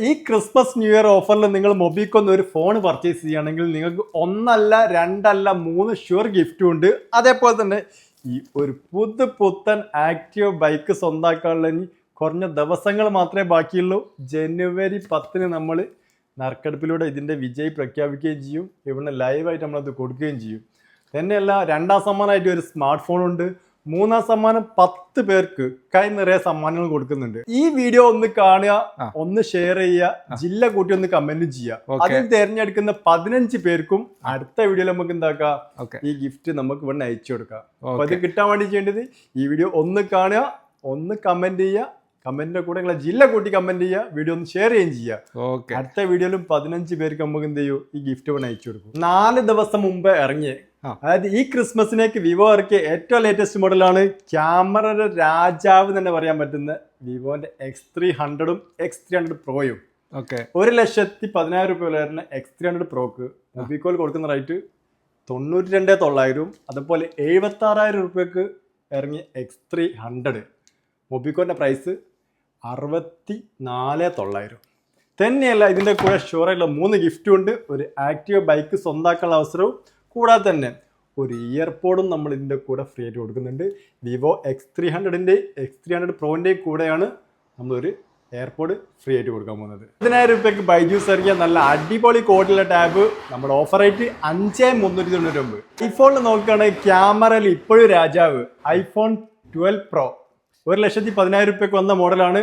ഈ Christmas new year ഓഫറിൽ നിങ്ങൾ മൊബിക്കൊന്ന് ഒരു ഫോൺ പർച്ചേസ് ചെയ്യുകയാണെങ്കിൽ നിങ്ങൾക്ക് ഒന്നല്ല രണ്ടല്ല മൂന്ന് ഷുവർ ഗിഫ്റ്റും ഉണ്ട്. അതേപോലെ തന്നെ ഈ ഒരു പുതു പുത്തൻ ആക്റ്റീവ് ബൈക്ക് സ്വന്താക്കാനുള്ള ഇനി കുറഞ്ഞ ദിവസങ്ങൾ മാത്രമേ ബാക്കിയുള്ളൂ. ജനുവരി പത്തിന് നമ്മൾ നറുക്കെടുപ്പിലൂടെ ഇതിന്റെ വിജയി പ്രഖ്യാപിക്കുകയും ചെയ്യും. ഇവിടെ ലൈവായിട്ട് നമ്മളത് കൊടുക്കുകയും ചെയ്യും. തന്നെയല്ല രണ്ടാം സമ്മാനമായിട്ട് ഒരു സ്മാർട്ട് ഫോൺ ഉണ്ട്. മൂന്നാം സമ്മാനം പത്ത് പേർക്ക് കൈ നിറയെ സമ്മാനങ്ങൾ കൊടുക്കുന്നുണ്ട്. ഈ വീഡിയോ ഒന്ന് കാണുക ഒന്ന് ഷെയർ ചെയ്യുക ജില്ല കൂട്ടി ഒന്ന് കമന്റ് ചെയ്യുക. അതിൽ തിരഞ്ഞെടുക്കുന്ന പതിനഞ്ച് പേർക്കും അടുത്ത വീഡിയോയിൽ നമുക്ക് എന്താക്കാം? ഈ ഗിഫ്റ്റ് നമുക്ക് ഇവിടെ അയച്ചു കൊടുക്കാം. അപ്പൊ ഇത് അത് കിട്ടാൻ വേണ്ടി ചെയ്യേണ്ടത് ഈ വീഡിയോ ഒന്ന് കാണുക ഒന്ന് കമന്റ് ചെയ്യുക കമന്റിന്റെ കൂടെ നിങ്ങളെ ജില്ല കൂട്ടി കമന്റ് ചെയ്യുക വീഡിയോ ഒന്ന് ഷെയർ ചെയ്യുകയും ചെയ്യുക. അടുത്ത വീഡിയോയിലും പതിനഞ്ച് പേർക്ക് നമുക്ക് എന്ത് ചെയ്യൂ? ഈ ഗിഫ്റ്റ് ഇവിടെ അയച്ചു കൊടുക്കും. നാല് ദിവസം മുമ്പ് ഇറങ്ങിയ. അതായത് ഈ ക്രിസ്മസിനേക്ക് വിവോ ഇറക്കിയ ഏറ്റവും ലേറ്റസ്റ്റ് മോഡലാണ് ക്യാമറയുടെ രാജാവ് തന്നെ പറയാൻ പറ്റുന്ന വിവോന്റെ എക്സ് ത്രീ ഹൺഡ്രഡും എക്സ് ത്രീ ഹൺഡ്രഡ് പ്രോയും ഓക്കെ. ഒരു ലക്ഷത്തി പതിനായിരം രൂപ വില വരുന്ന എക്സ് ത്രീ ഹൺഡ്രഡ് പ്രോക്ക് മൊബിക്കോൾ കൊടുക്കുന്ന റേറ്റ് തൊണ്ണൂറ്റി രണ്ട് തൊള്ളായിരവും അതുപോലെ എഴുപത്തി ആറായിരം രൂപയ്ക്ക് ഇറങ്ങിയ എക്സ് ത്രീ ഹൺഡ്രഡ് മൊബിക്കോന്റെ പ്രൈസ് അറുപത്തി നാല് തൊള്ളായിരം. തന്നെയല്ല ഇതിന്റെ കൂടെ ഷുവറായിട്ടുള്ള മൂന്ന് ഗിഫ്റ്റും ഉണ്ട്. ഒരു ആക്റ്റീവ് ബൈക്ക് സ്വന്താക്കാനുള്ള അവസരവും കൂടാതെ തന്നെ ഒരു ഇയർപോഡും നമ്മൾ ഇതിന്റെ കൂടെ ഫ്രീ ആയിട്ട് കൊടുക്കുന്നുണ്ട്. വിവോ എക്സ് ത്രീ ഹൺഡ്രഡിന്റെ എക്സ് ത്രീ ഹൺഡ്രഡ് പ്രോന്റെയും കൂടെയാണ് നമ്മളൊരു എയർപോഡ് ഫ്രീ ആയിട്ട് കൊടുക്കാൻ പോകുന്നത്. പതിനായിരം രൂപയ്ക്ക് ബൈജൂസ് ഇറങ്ങിയ നല്ല അടിപൊളി കോഡിലുള്ള ടാബ് നമ്മുടെ ഓഫർ റേറ്റ് അഞ്ച് മുന്നൂറ്റി തൊണ്ണൂറ്റി ഒമ്പത് ഐഫോണിൽ നോക്കുകയാണെങ്കിൽ ക്യാമറയിൽ ഇപ്പോഴും രാജാവ് ഐഫോൺ ട്വൽവ് പ്രോ ഒരു ലക്ഷത്തി പതിനായിരം രൂപയ്ക്ക് വന്ന മോഡലാണ്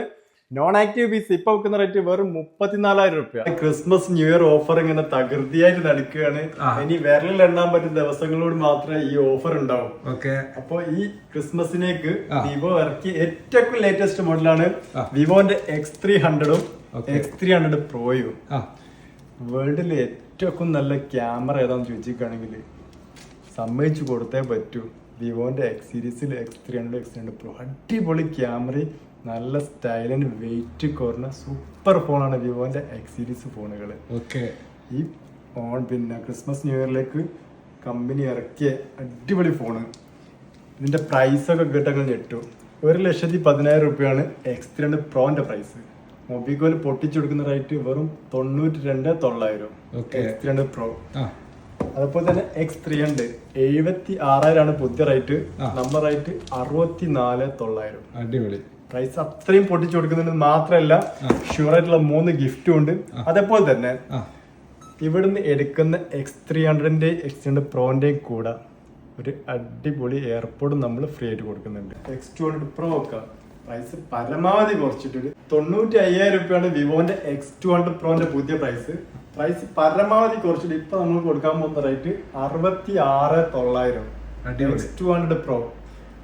നോൺ ആക്റ്റീവ് പീസ് ഇപ്പൊ വെക്കുന്ന റേറ്റ് വെറും മുപ്പത്തിനാലായിരം റുപ്യ. ക്രിസ്മസ് ന്യൂ ഇയർ ഓഫർ ഇങ്ങനെ തകൃതിയായിട്ട് നടക്കുകയാണ്. ഇനി വിരലിൽ എണ്ണാൻ പറ്റുന്ന ദിവസങ്ങളോട് മാത്രമേ ഈ ഓഫർ ഉണ്ടാവും. ഓക്കെ. അപ്പൊ ഈ ക്രിസ്മസിനേക്ക് വിവോ ഇറക്കിയ ഏറ്റവും ലേറ്റസ്റ്റ് മോഡലാണ് വിവോന്റെ എക്സ് ത്രീ ഹൺഡ്രഡും എക്സ് ത്രീ ഹൺഡ്രഡ് പ്രോയും വേൾഡിലെ ഏറ്റവും നല്ല ക്യാമറ ഏതാന്ന് ചോദിച്ചിരിക്കുകയാണെങ്കിൽ സമ്മതിച്ചു കൊടുത്തേ പറ്റൂ. വിവോന്റെ എക്സ് സീരീസിൽ X three hundred X hundred pro അടിപൊളി ക്യാമറയും നല്ല സ്റ്റൈലിന് വെയിറ്റ് കുറഞ്ഞ സൂപ്പർ ഫോണാണ് വിവോന്റെ എക്സ് സീരീസ് ഫോണുകൾ ഓക്കെ ഈ ഫോൺ പിന്നെ ക്രിസ്മസ് ന്യൂ ഇയറിലേക്ക് കമ്പനി ഇറക്കിയ അടിപൊളി ഫോണ് ഇതിന്റെ പ്രൈസൊക്കെ കേട്ടങ്ങൾ ഞെട്ടു. ഒരു ലക്ഷത്തി പതിനായിരം രൂപയാണ് എക്സ് ത്രീ ഹൺഡ്രഡ് പ്രോന്റെ പ്രൈസ് മൊബിക്കോയിൽ പൊട്ടിച്ചു കൊടുക്കുന്ന റേറ്റ് വെറും തൊണ്ണൂറ്റി രണ്ട് തൊള്ളായിരം എക്സ് ത്രീ ഹൺഡ്രഡ് പ്രോ അതുപോലെ തന്നെ എക്സ് ത്രീ ഹൺഡ്രഡ് എഴുപത്തി ആറായിരമാണ് പുതിയ റേറ്റ് നമ്പർ നമ്മുടെ റേറ്റ് അറുപത്തി നാല് തൊള്ളായിരം. അടിപൊളി. പ്രൈസ് അത്രയും പൊട്ടിച്ചു കൊടുക്കുന്നുണ്ട് മാത്രമല്ല ഷുവർ ആയിട്ടുള്ള മൂന്ന് ഗിഫ്റ്റും ഉണ്ട്. അതേപോലെ തന്നെ ഇവിടുന്ന് എടുക്കുന്ന എക്സ് ത്രീ ഹൺഡ്രഡിന്റെ എക്സ് ഹൺഡ്രഡ് പ്രോന്റെയും കൂടെ ഒരു അടിപൊളി എയർപോർട്ട് നമ്മൾ ഫ്രീ ആയിട്ട് കൊടുക്കുന്നുണ്ട്. എക്സ് ടു ഹൺഡ്രഡ് പ്രോ ഒക്കെ പ്രൈസ് പരമാവധി കുറച്ചിട്ടുണ്ട്. തൊണ്ണൂറ്റി അയ്യായിരം രൂപയാണ് വിവോന്റെ എക്സ് ടു ഹൺഡ്രഡ് പ്രോന്റെ പുതിയ പ്രൈസ് പ്രൈസ് പരമാവധി കുറച്ചിട്ട് ഇപ്പൊ നമ്മൾ കൊടുക്കാൻ പോകുന്ന റേറ്റ് അറുപത്തി ആറ് തൊള്ളായിരം. എക്സ് ടു ഹൺഡ്രഡ് പ്രോ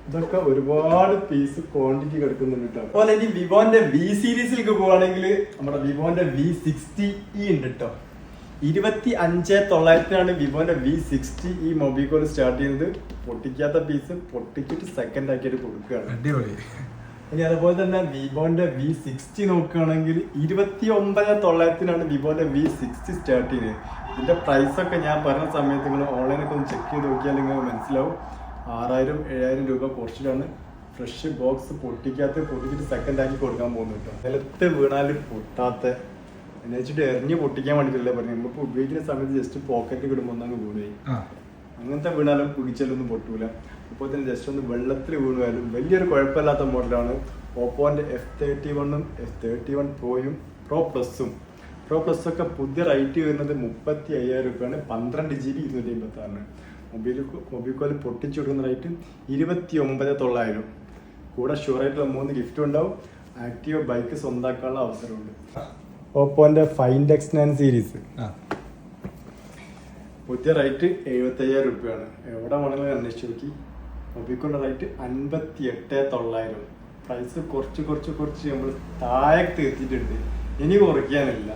ഇതൊക്കെ ഒരുപാട് പീസ് ക്വാണ്ടിറ്റി കിടക്കുന്നുണ്ട് അതുപോലെ ഇനി വിവോന്റെ വി സീരീസിലേക്ക് പോവാണെങ്കിൽ നമ്മുടെ വിവോന്റെ വി സിക്സ്റ്റി ഇ ഉണ്ട് കേട്ടോ. ഇരുപത്തി അഞ്ച് തൊള്ളായിരത്തിനാണ് വിവോന്റെ വി സിക്സ്റ്റി ഈ മൊബൈൽ സ്റ്റാർട്ട് ചെയ്യുന്നത് പൊട്ടിക്കാത്ത പീസ് പൊട്ടിച്ചിട്ട് സെക്കൻഡ് ആക്കിയിട്ട് കൊടുക്കുകയാണ്. അടിപൊളി. ഇനി അതുപോലെ തന്നെ വിവോന്റെ വി സിക്സ്റ്റി നോക്കുകയാണെങ്കിൽ ഇരുപത്തി ഒമ്പത് തൊള്ളായിരത്തിനാണ് വിവോന്റെ വി സിക്സ്റ്റി സ്റ്റാർട്ട് ചെയ്യുന്നത് ഇതിന്റെ പ്രൈസൊക്കെ ഞാൻ പറഞ്ഞ സമയത്ത് നിങ്ങൾ ഓൺലൈനൊക്കെ ഒന്ന് ചെക്ക് ചെയ്ത് നോക്കിയാൽ നിങ്ങൾക്ക് മനസ്സിലാവും. ആറായിരം ഏഴായിരം രൂപ കുറച്ചിട്ടാണ് ഫ്രഷ് ബോക്സ് പൊട്ടിക്കാത്ത പൊട്ടിച്ചിട്ട് സെക്കൻഡ് ആക്കി കൊടുക്കാൻ പോകുന്നത് കേട്ടോ നിലത്ത് വീണാൽ പൊട്ടാത്ത. എന്ന് വെച്ചിട്ട് എറിഞ്ഞ് പൊട്ടിക്കാൻ വേണ്ടിയിട്ടല്ലേ പറഞ്ഞു. നമ്മളിപ്പോൾ ഉപയോഗിക്കുന്ന സമയത്ത് ജസ്റ്റ് പോക്കറ്റ് കിടുമ്പോൾ ഒന്നങ്ങ് വീണുപോയി അങ്ങനത്തെ വീണാലും പിടിച്ചാലൊന്നും പൊട്ടൂല. ഇപ്പോൾ തന്നെ ജസ്റ്റ് ഒന്ന് വെള്ളത്തിൽ വീണുപോയാലും വലിയൊരു കുഴപ്പമില്ലാത്ത മോഡലാണ് ഓപ്പോന്റെ എഫ് തേർട്ടി വണ്ണും എഫ് തേർട്ടി വൺ പ്രോയും പ്രോ പ്ലസും പ്രോ പ്ലസ് ഒക്കെ പുതിയ റേറ്റ് വരുന്നത് മുപ്പത്തി അയ്യായിരം രൂപയാണ്. പന്ത്രണ്ട് ജി ബി ഇരുന്നൂറ്റി അമ്പത്തി ആറിന് മൊബൈൽ മൊബൈൽ പൊട്ടിച്ചു കൊടുക്കുന്ന റേറ്റ് ഇരുപത്തി ഒമ്പത് തൊള്ളായിരം. കൂടെ ഷുവർ ആയിട്ടുള്ള മൂന്ന് ഗിഫ്റ്റും ഉണ്ടാവും. ആക്റ്റീവ് ബൈക്ക് സ്വന്താക്കാനുള്ള അവസരമുണ്ട്. ഓപ്പോന്റെ ഫൈൻഡ് എക്സ് നയൻ സീരീസ് പുതിയ റേറ്റ് എഴുപത്തയ്യായിരം രൂപയാണ്. എവിടെ വേണമെങ്കിലും അന്വേഷിച്ച് നോക്കി. മൊബിക്കോയുടെ റേറ്റ് അൻപത്തി എട്ട് തൊള്ളായിരം. പ്രൈസ് കുറച്ച് കുറച്ച് കുറച്ച് നമ്മൾ താഴേക്ക് തീർത്തിട്ടുണ്ട് ഇനി കുറയ്ക്കാനില്ല.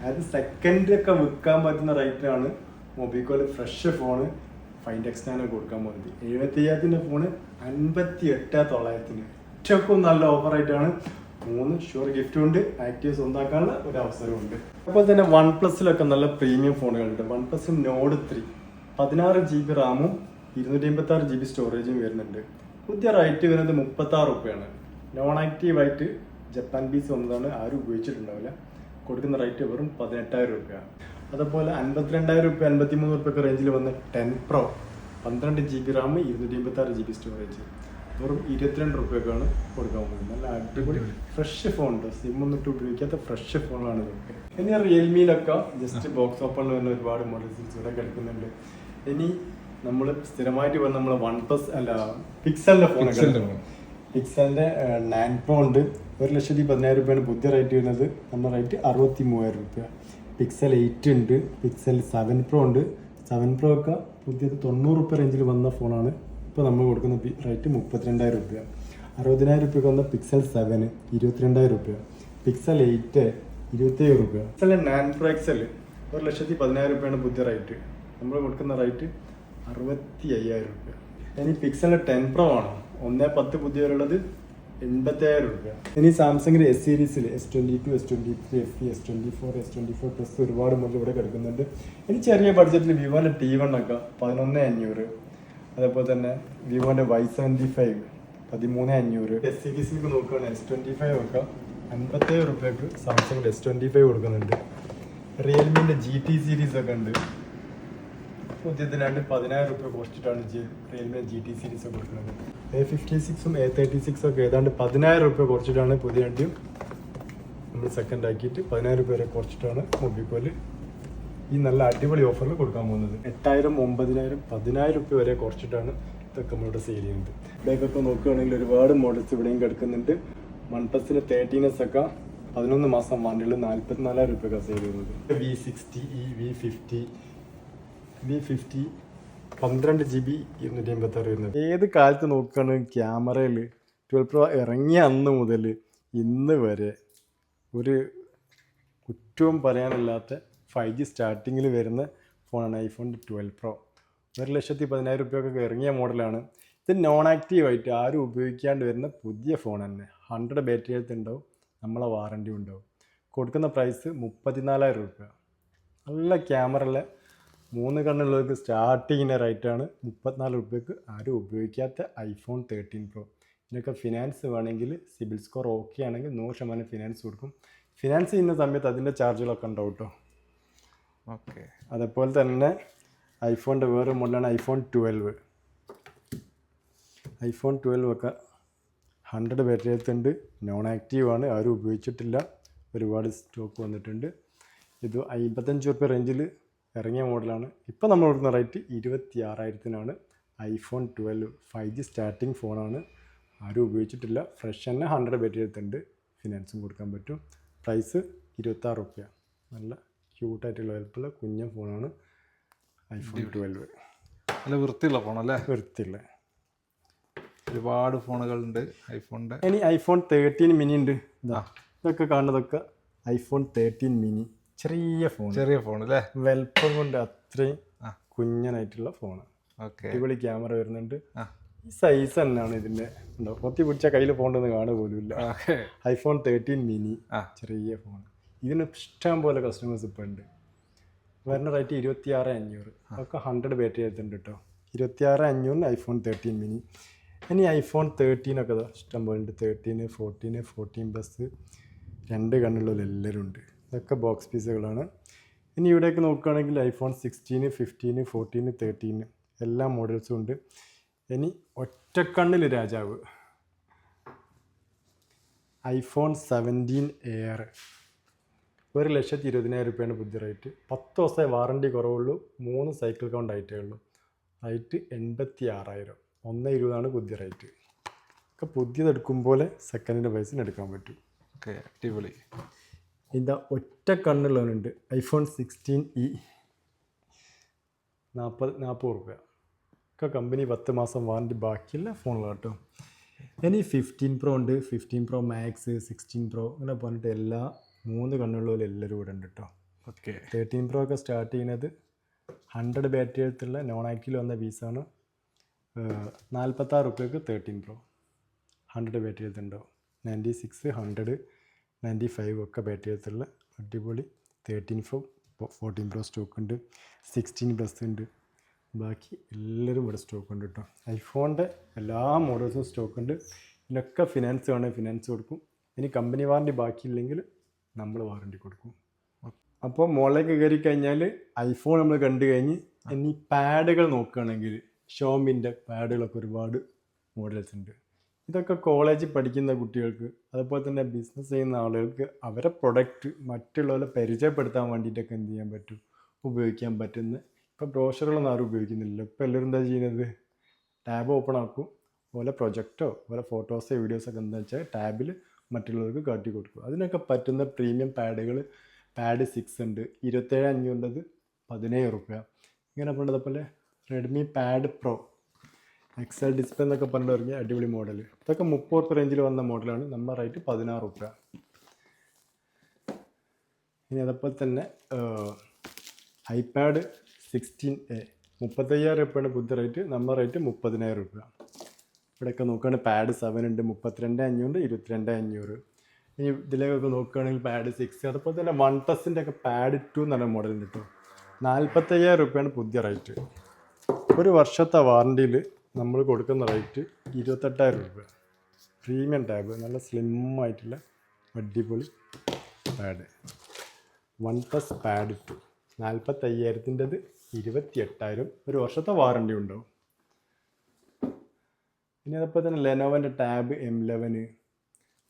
അതായത് സെക്കൻഡ് ഒക്കെ വിൽക്കാൻ പറ്റുന്ന റേറ്റിലാണ് മൊബിക്കോയിൽ ഫ്രഷ് ഫോണ് ഫൈൻഡ് എക്സ്റ്റാന് കൊടുക്കാൻ പോകുന്നത് എഴുപത്തി അയ്യായിരത്തിന്റെ ഫോണ് അൻപത്തി എട്ട് തൊള്ളായിരത്തിന്. ഏറ്റവും നല്ല ഓഫർ ആയിട്ടാണ്. മൂന്ന് ഷുവർ ഗിഫ്റ്റും ഉണ്ട്. ആക്റ്റീവ് സ്വന്താക്കാനുള്ള ഒരു അവസരമുണ്ട് അപ്പോൾ തന്നെ വൺ പ്ലസിലൊക്കെ നല്ല പ്രീമിയം ഫോണുകളുണ്ട് വൺ പ്ലസ് നോഡ് ത്രീ പതിനാറ് ജി ബി റാമും ഇരുന്നൂറ്റി അമ്പത്തി ആറ് ജി ബി സ്റ്റോറേജും വരുന്നുണ്ട്. പുതിയ റേറ്റ് വരുന്നത് മുപ്പത്തി ആറ് റുപ്യാണ്. നോൺ ആക്റ്റീവ് ആയിട്ട് ജപ്പാൻ പീസ് വന്നതാണ് ആരും ഉപയോഗിച്ചിട്ടുണ്ടാവില്ല. കൊടുക്കുന്ന റേറ്റ് വെറും പതിനെട്ടായിരം രൂപയാണ് അതുപോലെ അൻപത്തിരണ്ടായിരം രൂപ അൻപത്തി മൂന്ന് റുപ്യൊക്കെ റേഞ്ചിൽ വന്ന ടെൻ പ്രോ പന്ത്രണ്ട് ജി ബി റാം ഇരുന്നൂറ്റി അമ്പത്തി ആറ് ജി ബി സ്റ്റോറേജ് വെറും ഇരുപത്തിരണ്ട് റുപ്യൊക്കെയാണ് കൊടുക്കാൻ പോകുന്നത്. നല്ല അടിപൊളി ഫ്രഷ് ഫോൺ ഉണ്ട്. സിം ഒന്നും ഇട്ട് ഉപയോഗിക്കാത്ത ഫ്രഷ് ഫോണാണ് ഇതൊക്കെ. ഇനി റിയൽമിയിലൊക്കെ ജസ്റ്റ് ബോക്സ് ഓപ്പണിൽ വരുന്ന ഒരുപാട് മോഡൽസ് ഇവിടെ കിടക്കുന്നുണ്ട്. ഇനി നമ്മൾ സ്ഥിരമായിട്ട് വരുന്ന നമ്മൾ വൺ പ്ലസ് അല്ല പിക്സലിന്റെ ഫോണൊക്കെ phone. പിക്സലിന്റെ നയൻ പ്രോ ഉണ്ട്. ഒരു ലക്ഷത്തി പതിനായിരം രൂപയാണ് പുതിയ റേറ്റ് വരുന്നത്. നമ്മുടെ റേറ്റ് അറുപത്തി മൂവായിരം രൂപ പിക്സൽ എയ്റ്റ് ഉണ്ട് പിക്സൽ സെവൻ പ്രോ ഉണ്ട്. സെവൻ പ്രോ ഒക്കെ പുതിയത് തൊണ്ണൂറ് റുപ്യ റേഞ്ചിൽ വന്ന ഫോണാണ് ഇപ്പോൾ നമ്മൾ കൊടുക്കുന്ന റേറ്റ് മുപ്പത്തിരണ്ടായിരം റുപ്യ അറുപതിനായിരം റുപ്യക്ക് വന്ന പിക്സൽ സെവൻ ഇരുപത്തിരണ്ടായിരം റുപ്യ പിക്സൽ എയ്റ്റ് ഇരുപത്തേഴ് റുപ്യ പിക്സൽ നയൻ പ്രോ എക്സൽ ഒരു ലക്ഷത്തി പതിനായിരം രൂപയാണ് പുതിയ റേറ്റ് നമ്മൾ കൊടുക്കുന്ന റേറ്റ് അറുപത്തി അയ്യായിരം റുപ്യ ഇനി പിക്സൽ ടെൻ പ്രോ ആണ്. ഒന്നേ പത്ത് പുതിയവരുള്ളത് രൂപ. ഇനി സാംസങ്ങിന്റെ എസ് സീരീസിൽ S twenty two S twenty three F S twenty four S twenty four plus ഒരുപാട് മുതൽ ഇവിടെ കിടക്കുന്നുണ്ട്. ഇനി ചെറിയ ബഡ്ജറ്റിൽ വിവോന്റെ ടി വൺ ഒക്കെ പതിനൊന്ന് അഞ്ഞൂറ്. അതേപോലെ തന്നെ വിവോന്റെ വൈ സെവന്റി ഫൈവ് പതിമൂന്ന് അഞ്ഞൂറ്. എസ് സീരീസിലേക്ക് നോക്കുകയാണെങ്കിൽ എസ് ട്വന്റി ഫൈവ് ഒക്കെ അൻപത്തേഴ് റുപ്യക്ക് സാംസങ്ങിന്റെ എസ് ട്വന്റി ഫൈവ് കൊടുക്കുന്നുണ്ട് റിയൽമിന്റെ ജി ടി സീരീസ് ഒക്കെ ഉണ്ട്. പുതിയതിനാണ്ട് പതിനായിരം റുപ്യ കോസ്റ്റിട്ടാണ് റിയൽമി ജി ടി സീരീസ് കൊടുക്കുന്നത്. എ ഫിഫ്റ്റി സിക്സും എ തേർട്ടി സിക്സും ഒക്കെ ഏതാണ്ട് പതിനായിരം റുപ്യ കുറച്ചിട്ടാണ് പുതിയ വണ്ടിയും നമ്മൾ സെക്കൻഡ് ആക്കിയിട്ട് പതിനായിരം രൂപ വരെ കുറച്ചിട്ടാണ് മൊബിക്കോൽ ഈ നല്ല അടിപൊളി ഓഫറിൽ കൊടുക്കാൻ പോകുന്നത്. എട്ടായിരം ഒമ്പതിനായിരം പതിനായിരം രൂപ വരെ കുറച്ചിട്ടാണ് ഇതൊക്കെ നമ്മളിവിടെ സെയിൽ ചെയ്യുന്നത്. ഇവിടേക്കൊക്കെ നോക്കുകയാണെങ്കിൽ ഒരുപാട് മോഡൽസ് ഇവിടെയും കിടക്കുന്നുണ്ട്. വൺ പ്ലസിന് തേർട്ടീനസ് ഒക്കെ പതിനൊന്ന് മാസം വാണ്ടിയുള്ള നാൽപ്പത്തിനാലായിരം രൂപയൊക്കെ സെയിൽ ചെയ്യുന്നത്. V sixty E V fifty V fifty പന്ത്രണ്ട് ജി ബി ഇരുന്നൂറ്റി അമ്പത്താറ് വരുന്നത്. ഏത് കാലത്ത് നോക്കുകയാണെങ്കിൽ ക്യാമറയിൽ ട്വൽവ് പ്രോ ഇറങ്ങിയ അന്ന് മുതൽ ഇന്ന് വരെ ഒരു കുറ്റവും പറയാനില്ലാത്ത ഫൈവ് ജി സ്റ്റാർട്ടിങ്ങിൽ വരുന്ന ഫോണാണ് ഐഫോൺ ട്വൽവ് പ്രോ ഒരു ലക്ഷത്തി പതിനായിരം റുപ്യൊക്കെ ഇറങ്ങിയ മോഡലാണ്. ഇത് നോൺ ആക്റ്റീവ് ആയിട്ട് ആരും ഉപയോഗിക്കാണ്ട് വരുന്ന പുതിയ ഫോൺ തന്നെ. ഹൺഡ്രഡ് ബാറ്ററി ഹെൽത്ത് ഉണ്ടാവും നമ്മളെ വാറണ്ടി ഉണ്ടാവും. കൊടുക്കുന്ന പ്രൈസ് മുപ്പത്തിനാലായിരം രൂപ നല്ല ക്യാമറയുള്ള മൂന്ന് കണ്ണുള്ളവർക്ക് സ്റ്റാർട്ടിങ്ങിന്റെ റേറ്റാണ് മുപ്പത്തിനാല് റുപ്യക്ക് ആരും ഉപയോഗിക്കാത്ത ഐഫോൺ തേർട്ടീൻ പ്രോ ഇതിനൊക്കെ ഫിനാൻസ് വേണമെങ്കിൽ സിബിൽ സ്കോർ ഓക്കെ ആണെങ്കിൽ നൂറ് ശതമാനം ഫിനാൻസ് കൊടുക്കും. ഫിനാൻസ് ചെയ്യുന്ന സമയത്ത് അതിന്റെ ചാർജുകളൊക്കെ ഉണ്ടാവും കേട്ടോ ഓക്കെ അതേപോലെ തന്നെ ഐഫോണിന്റെ വേറെ മോഡലാണ് ഐഫോൺ ട്വൽവ് ഐഫോൺ ട്വൽവ് ഒക്കെ ഹൺഡ്രഡ് ബാറ്ററി ഉണ്ട്. നോൺ ആക്റ്റീവ് ആണ്. ആരും ഉപയോഗിച്ചിട്ടില്ല. ഒരുപാട് സ്റ്റോക്ക് വന്നിട്ടുണ്ട്. ഇത് അമ്പത്തഞ്ച് റുപ്യ റേഞ്ചിൽ ഇറങ്ങിയ മോഡലാണ്. ഇപ്പോൾ നമ്മൾ കൊടുക്കുന്ന റേറ്റ് ഇരുപത്തി ആറായിരത്തിനാണ് iPhone twelve five G starting ഫോണാണ്. ആരും ഉപയോഗിച്ചിട്ടില്ല. ഫ്രഷ് തന്നെ ഹൺഡ്രഡ് ബാറ്ററി എടുത്തുണ്ട് ഫിനാൻസും കൊടുക്കാൻ പറ്റും. പ്രൈസ് ഇരുപത്താറ് റുപ്യ. നല്ല ക്യൂട്ടായിട്ടുള്ള വലുപ്പമുള്ള കുഞ്ഞ ഫോണാണ് ഐഫോൺ ട്വൽവ്. നല്ല വൃത്തിയുള്ള ഫോണല്ലേ? വൃത്തിയുള്ള ഒരുപാട് ഫോണുകളുണ്ട് ഐഫോണിന്റെ. ഇനി ഐഫോൺ തേർട്ടീൻ മിനി ഉണ്ട് ഇതാ ഇതൊക്കെ കാണുന്നതൊക്കെ ഐഫോൺ തേർട്ടീൻ മിനി. ചെറിയ ഫോൺ ചെറിയ ഫോൺ അല്ലേ വലുപ്പം കൊണ്ട് അത്രയും. കുഞ്ഞനായിട്ടുള്ള ഫോൺ അടിപൊളി ക്യാമറ വരുന്നുണ്ട്. സൈസ് തന്നെയാണ് ഇതിന്റെ. പൊത്തി പിടിച്ച കയ്യിൽ പോകണ്ടെന്ന് കാണുക പോലുമില്ല. ഐഫോൺ തേർട്ടീൻ മിനി ആ. ചെറിയ ഫോൺ ഇതിന് ഇഷ്ടം പോലെ കസ്റ്റമേഴ്സ് ഇപ്പം ഉണ്ട്. വരുന്ന റേറ്റ് ഇരുപത്തി ആറ് അഞ്ഞൂറ് അതൊക്കെ ഹൺഡ്രഡ് ബാറ്ററി ആയിട്ടുണ്ട് കേട്ടോ ഇരുപത്തി ആറ് അഞ്ഞൂറിന് ഐഫോൺ തേർട്ടീൻ മിനി ഇനി ഐഫോൺ തേർട്ടീനൊക്കെ ഇഷ്ടം പോലെ ഉണ്ട്. തേർട്ടീന് ഫോർട്ടീന് ഫോർട്ടീൻ പ്ലസ് രണ്ട് കണ്ണുള്ളവരെല്ലാവരും ഉണ്ട്. ഇതൊക്കെ ബോക്സ് പീസുകളാണ് ഇനി ഇവിടെയൊക്കെ നോക്കുകയാണെങ്കിൽ iPhone sixteen fifteen fourteen thirteen എല്ലാ മോഡൽസും ഉണ്ട്. ഇനി ഒറ്റക്കണ്ണിൽ രാജാവ്. ഐഫോൺ സെവന്റീൻ എയർ ഒരു ലക്ഷത്തി ഇരുപതിനായിരം രൂപയാണ് പുതിയ റേറ്റ് പത്ത് ദിവസമേ വാറണ്ടി കുറവുള്ളൂ. മൂന്ന് സൈക്കിൾ കൗണ്ട് ആയിട്ടേ ഉള്ളൂ. റേറ്റ് എൺപത്തി ആറായിരം ഒന്ന് ഇരുപതാണ് പുതിയ റേറ്റ് ഒക്കെ പുതിയതെടുക്കും പോലെ സെക്കൻഡിന്റെ പൈസ എടുക്കാൻ പറ്റും. ഓക്കെ അടിപൊളി. ഇതിന്റെ ഒറ്റ കണ്ണുള്ളവനുണ്ട് ഐഫോൺ സിക്സ്റ്റീൻ ഇ നാൽപ്പത് നാൽപ്പത് റുപ്യ ഒക്കെ കമ്പനി പത്ത് മാസം വാറന്റി ബാക്കിയുള്ള ഫോണുകളാട്ടോ കേട്ടോ. ഇനി ഫിഫ്റ്റീൻ പ്രോ ഉണ്ട്. Fifteen pro max sixteen pro അങ്ങനെ പറഞ്ഞിട്ട് എല്ലാ മൂന്ന് കണ്ണുള്ളവരും എല്ലാവരും ഇവിടെ ഉണ്ട് കേട്ടോ. ഓക്കെ തേർട്ടീൻ പ്രോ ഒക്കെ സ്റ്റാർട്ട് ചെയ്യുന്നത് ഹൺഡ്രഡ് ബാറ്ററി എടുത്തുള്ള നോൺ ആക്റ്റീവ് വന്ന പീസാണ് നാൽപ്പത്താറ് റുപ്യക്ക് thirteen pro hundred battery എടുത്തുണ്ടാവും ninety six hundred ninety five ഒക്കെ ബാറ്ററി അടിപൊളി thirteen pro fourteen pro stock ഉണ്ട്. സിക്സ്റ്റീൻ പ്ലസ് ഉണ്ട്. ബാക്കി എല്ലാവരും ഇവിടെ സ്റ്റോക്ക് ഉണ്ട് കേട്ടോ ഐഫോണിന്റെ എല്ലാ മോഡൽസും സ്റ്റോക്ക് ഉണ്ട്. ഇതിനൊക്കെ ഫിനാൻസ് വേണമെങ്കിൽ ഫിനാൻസ് കൊടുക്കും. ഇനി കമ്പനി വാറണ്ടി ബാക്കിയില്ലെങ്കിൽ നമ്മൾ വാറണ്ടി കൊടുക്കും. അപ്പോൾ മുകളിലേക്ക് കയറി കഴിഞ്ഞാൽ ഐഫോൺ നമ്മൾ കണ്ടു കഴിഞ്ഞ് ഇനി പാഡുകൾ നോക്കുകയാണെങ്കിൽ ഷോമിന്റെ പാഡുകളൊക്കെ ഒരുപാട് മോഡൽസ് ഉണ്ട്. ഇതൊക്കെ കോളേജിൽ പഠിക്കുന്ന കുട്ടികൾക്ക് അതുപോലെ തന്നെ ബിസിനസ് ചെയ്യുന്ന ആളുകൾക്ക് അവരെ പ്രൊഡക്റ്റ് മറ്റുള്ളവരെ പരിചയപ്പെടുത്താൻ വേണ്ടിയിട്ടൊക്കെ എന്ത് ചെയ്യാൻ പറ്റും? ഉപയോഗിക്കാൻ പറ്റുന്ന ഇപ്പം ബ്രോഷറുകളൊന്നും ആരും ഉപയോഗിക്കുന്നില്ല ഇപ്പം എല്ലാവരും എന്താ ചെയ്യുന്നത്? ടാബ് ഓപ്പൺ ആക്കും. അതുപോലെ പ്രൊജക്റ്റോ അതുപോലെ ഫോട്ടോസോ വീഡിയോസൊക്കെ എന്താ വെച്ചാൽ ടാബിൽ മറ്റുള്ളവർക്ക് കാട്ടി കൊടുക്കും. അതിനൊക്കെ പറ്റുന്ന പ്രീമിയം പാഡുകൾ പാഡ് സിക്സ് ഉണ്ട്. ഇരുപത്തേഴ് അഞ്ഞൂറിന്റെത് പതിനേഴ് റുപ്യ. ഇങ്ങനെ പറഞ്ഞതുപോലെ Redmi pad pro excel display എന്നൊക്കെ പറഞ്ഞു പറഞ്ഞാൽ അടിപൊളി മോഡൽ ഇതൊക്കെ മുപ്പത് റുപ്യ റേഞ്ചിൽ വന്ന മോഡലാണ് നമ്മുടെ റേറ്റ് പതിനാറ് റുപ്യ ഇനി അതേപോലെ തന്നെ ഐപാഡ് സിക്സ്റ്റീൻ എ മുപ്പത്തയ്യായിരം റുപ്യയാണ് പുതിയ റേറ്റ് നമ്മുടെ റേറ്റ് മുപ്പതിനായിരം റുപ്യ ഇവിടെയൊക്കെ നോക്കുകയാണെങ്കിൽ പാഡ് സെവൻ ഉണ്ട് മുപ്പത്തിരണ്ട് അഞ്ഞൂറ് ഇരുപത്തിരണ്ട് അഞ്ഞൂറ്. ഇനി ഇതിലേക്കൊക്കെ നോക്കുകയാണെങ്കിൽ പാഡ് സിക്സ് അതുപോലെ തന്നെ വൺ പ്ലസിന്റെ ഒക്കെ പാഡ് ടു എന്ന് പറഞ്ഞ മോഡൽ ഉണ്ട് കേട്ടോ നാൽപ്പത്തയ്യായിരം റുപ്യയാണ് പുതിയ റേറ്റ് ഒരു വർഷത്തെ വാറണ്ടിയിൽ നമ്മൾ കൊടുക്കുന്ന റേറ്റ് ഇരുപത്തെട്ടായിരം രൂപ. പ്രീമിയം ടാബ് നല്ല സ്ലിം ആയിട്ടുള്ള അടിപൊളി pad. One plus pad two നാൽപ്പത്തയ്യായിരത്തിന്റെത് ഇരുപത്തി എട്ടായിരം ഒരു വർഷത്തെ വാറണ്ടി ഉണ്ടാവും. ഇനി അതപ്പോൾ തന്നെ ലെനോവന്റെ ടാബ് എം ലെവന്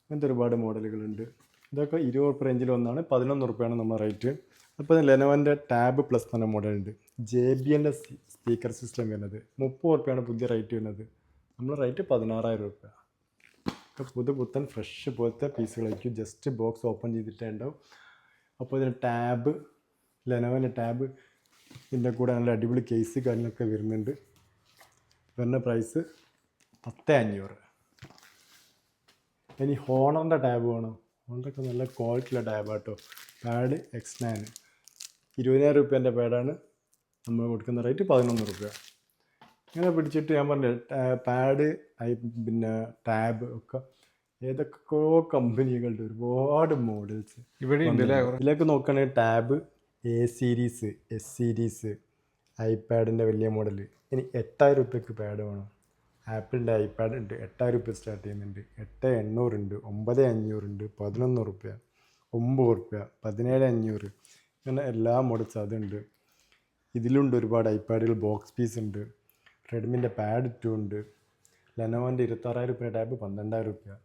അങ്ങനത്തെ ഒരുപാട് മോഡലുകളുണ്ട്. ഇതൊക്കെ ഇരുപത് ഉറുപ്പ് റേഞ്ചിൽ ഒന്നാണ് പതിനൊന്ന് ഉറുപ്പയാണ് നമ്മുടെ റേറ്റ് അപ്പോൾ ലെനോവന്റെ ടാബ് പ്ലസ് തന്നെ മോഡൽ ഉണ്ട്. ജെ ബി എന്റെ സ്പീക്കർ സിസ്റ്റം വരുന്നത് മുപ്പത് ഉറുപ്പയാണ് പുതിയ റേറ്റ് വരുന്നത്. നമ്മൾ റേറ്റ് പതിനാറായിരം ഉറുപ്പ ഒക്കെ പുതു പുത്തൻ ഫ്രഷ് പോലത്തെ പീസുകളായിരിക്കും ജസ്റ്റ് ബോക്സ് ഓപ്പൺ ചെയ്തിട്ടേ ഉണ്ടാവും അപ്പോൾ ഇതിന് ടാബ് ലെനോവന്റെ ടാബ് ഇതിന്റെ കൂടെ നല്ല അടിപൊളി കേസ് കാര്യങ്ങളൊക്കെ വരുന്നുണ്ട്. വരുന്ന പ്രൈസ് പത്ത് അഞ്ഞൂറ്. ഇനി ഹോണറിന്റെ ടാബ് വേണം. ഹോണറൊക്കെ നല്ല ക്വാളിറ്റിയുള്ള ടാബ് കേട്ടോ പാഡ് എക്സ് നയൻ. ഇരുപതിനായിരം റുപ്യേന്റെ പാഡാണ് നമ്മൾ കൊടുക്കുന്ന റേറ്റ് പതിനൊന്ന് റുപ്യ. ഇങ്ങനെ പിടിച്ചിട്ട് ഞാൻ പറഞ്ഞു പാഡ് ഐ പിന്നെ ടാബ് ഒക്കെ ഏതൊക്കെയോ കമ്പനികളുടെ ഒരുപാട് മോഡൽസ് ഇവിടെ ഇതിലേക്ക് നോക്കുകയാണെങ്കിൽ tab A series S series ഐപാഡിന്റെ വലിയ മോഡൽ ഇനി എട്ടായിരം റുപ്യക്ക് പാഡ് വേണം. ആപ്പിളിന്റെ ഐപാഡ് ഉണ്ട്. എട്ടായിരം റുപ്യ സ്റ്റാർട്ട് ചെയ്യുന്നുണ്ട്. എട്ട് എണ്ണൂറുണ്ട് ഒമ്പത് അഞ്ഞൂറുണ്ട് പതിനൊന്ന് റുപ്യ. ഒമ്പത് റുപ്യ. പതിനേഴ് അഞ്ഞൂറ്. അങ്ങനെ എല്ലാ മോഡൽസ് അതുണ്ട്. ഇതിലുണ്ട് ഒരുപാട് ഐപാഡുകൾ ബോക്സ് പീസ് ഉണ്ട്. റെഡ്മിന്റെ പാഡ് ടു ഉണ്ട്. ലെനോവന്റെ ഇരുപത്താറായിരം റുപ്യ ടാബ് പന്ത്രണ്ടായിരം റുപ്യ.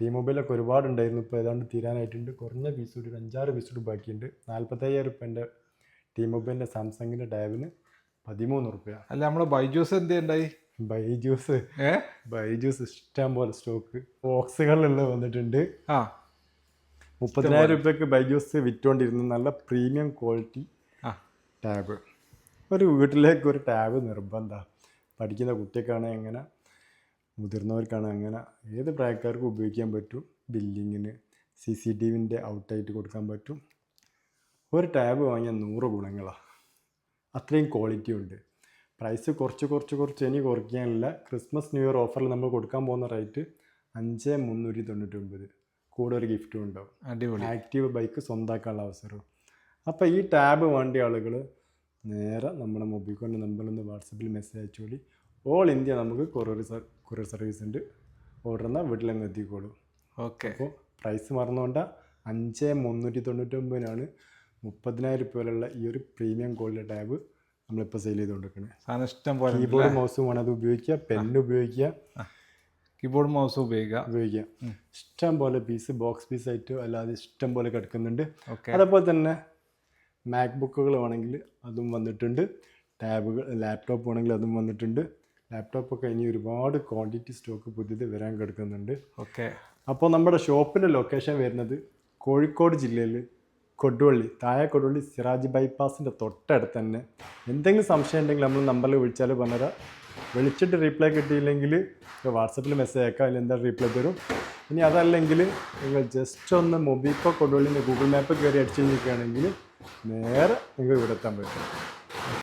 ടി മൊബൈലൊക്കെ ഒരുപാടുണ്ടായിരുന്നു ഇപ്പോൾ ഏതാണ്ട് തീരാനായിട്ടുണ്ട്. കുറഞ്ഞ പീസ് ഒരു അഞ്ചാറ് പീസ് കൂടി ബാക്കിയുണ്ട്. നാൽപ്പത്തയ്യായിരം റുപ്യന്റെ ടി മൊബൈലിന്റെ സാംസങ്ങിന്റെ ടാബിന് പതിമൂന്ന് റുപ്യ. അല്ല നമ്മളെ ബൈജൂസ് എന്ത് ഉണ്ടായി ബൈജൂസ്. ഏ? ബൈജൂസ് ഇഷ്ടം പോലെ സ്റ്റോക്ക്. ബോക്സുകളിലുള്ള വന്നിട്ടുണ്ട്. ആ. മുപ്പതിനായിരം രൂപയ്ക്ക് ബൈജൂസ് വിറ്റുകൊണ്ടിരുന്ന നല്ല പ്രീമിയം ക്വാളിറ്റി ആ. ടാബ് ഒരു വീട്ടിലേക്ക് ഒരു ടാബ് നിർബന്ധമാണ് പഠിക്കുന്ന കുട്ടിക്കാണെങ്കിൽ എങ്ങനെ മുതിർന്നവർക്കാണ് അങ്ങനെ ഏത് പ്രായക്കാർക്കും ഉപയോഗിക്കാൻ പറ്റും ബില്ലിങ്ങിന് സി സി ടി വിന്റെ ഔട്ടായിട്ട് കൊടുക്കാൻ പറ്റും. ഒരു ടാബ് വാങ്ങിയാൽ നൂറ് ഗുണങ്ങളാണ് അത്രയും ക്വാളിറ്റി ഉണ്ട് പ്രൈസ് കുറച്ച് കുറച്ച് കുറച്ച് ഇനി കുറയ്ക്കാനില്ല. ക്രിസ്മസ് ന്യൂ ഇയർ ഓഫറിൽ നമ്മൾ കൊടുക്കാൻ പോകുന്ന റേറ്റ് അഞ്ച് മുന്നൂറ്റി തൊണ്ണൂറ്റി ഒമ്പത് കൂടെ ഒരു ഗിഫ്റ്റും ഉണ്ടാവും. അടിപൊളി. ആക്റ്റീവ് ബൈക്ക് സ്വന്തമാക്കാനുള്ള അവസരവും. അപ്പോൾ ഈ ടാബ് വേണ്ടിയ ആളുകൾ നേരെ നമ്മുടെ മൊബൈൽ കൊണ്ട് നിന്ന് വാട്സപ്പിൽ മെസ്സേജ് അയച്ചോളി ഓൾ ഇന്ത്യ നമുക്ക് കൊറിയർ സർ കൊറിയർ സർവീസ് ഉണ്ട്. ഓർഡർ എന്നാൽ വീട്ടിലങ്ങ് എത്തിക്കോളൂ. ഓക്കെ അപ്പോൾ പ്രൈസ് മറന്നുകൊണ്ട് അഞ്ച് മുന്നൂറ്റി തൊണ്ണൂറ്റൊമ്പതിനാണ് മുപ്പതിനായിരം രൂപയിലുള്ള ഈ ഒരു പ്രീമിയം ഗോൾഡ് ടാബ് നമ്മളിപ്പോൾ സെയിൽ ചെയ്തുകൊണ്ടിരിക്കുന്നത് സാധനം ഇഷ്ടം പോലെ കീബോർഡ് മൗസും വേണം അത് ഉപയോഗിക്കുക. പെൻ ഉപയോഗിക്കുക. കീബോർഡ് മൗസ് ഉപയോഗിക്കുക. ഉപയോഗിക്കുക. ഇഷ്ടം പോലെ പീസ് ബോക്സ് പീസ് ആയിട്ട് അല്ലാതെ ഇഷ്ടം പോലെ കിടക്കുന്നുണ്ട്. ഓക്കെ അതേപോലെ തന്നെ മാക്ബുക്കുകൾ വേണമെങ്കിൽ അതും വന്നിട്ടുണ്ട്. ടാബുകൾ ലാപ്ടോപ്പ് വേണമെങ്കിൽ അതും വന്നിട്ടുണ്ട്. ലാപ്ടോപ്പൊക്കെ ഇനി ഒരുപാട് ക്വാണ്ടിറ്റി സ്റ്റോക്ക് പുതിയത് വരാൻ കിടക്കുന്നുണ്ട്. ഓക്കെ അപ്പോൾ നമ്മുടെ ഷോപ്പിന്റെ ലൊക്കേഷൻ വരുന്നത് കോഴിക്കോട് ജില്ലയിൽ കൊടുവള്ളി താഴെ കൊടുവള്ളി സിറാജ് ബൈപ്പാസിന്റെ തൊട്ടടുത്ത് തന്നെ. എന്തെങ്കിലും സംശയം ഉണ്ടെങ്കിൽ നമ്മൾ നമ്പറിൽ വിളിച്ചാൽ പറഞ്ഞുതരാം. വിളിച്ചിട്ട് റീപ്ലൈ കിട്ടിയില്ലെങ്കിൽ വാട്സപ്പിൽ മെസ്സേജ് അയക്കാം അതിൽ എന്താ റീപ്ലൈ തരും. ഇനി അതല്ലെങ്കിൽ നിങ്ങൾ ജസ്റ്റ് ഒന്ന് മൊബിക്കോ കൊടുവള്ളിന്റെ ഗൂഗിൾ മാപ്പ് കയറി അടിച്ചു കഴിഞ്ഞിരിക്കുകയാണെങ്കിൽ നേരെ നിങ്ങൾ ഇവിടെ എത്താൻ പറ്റും.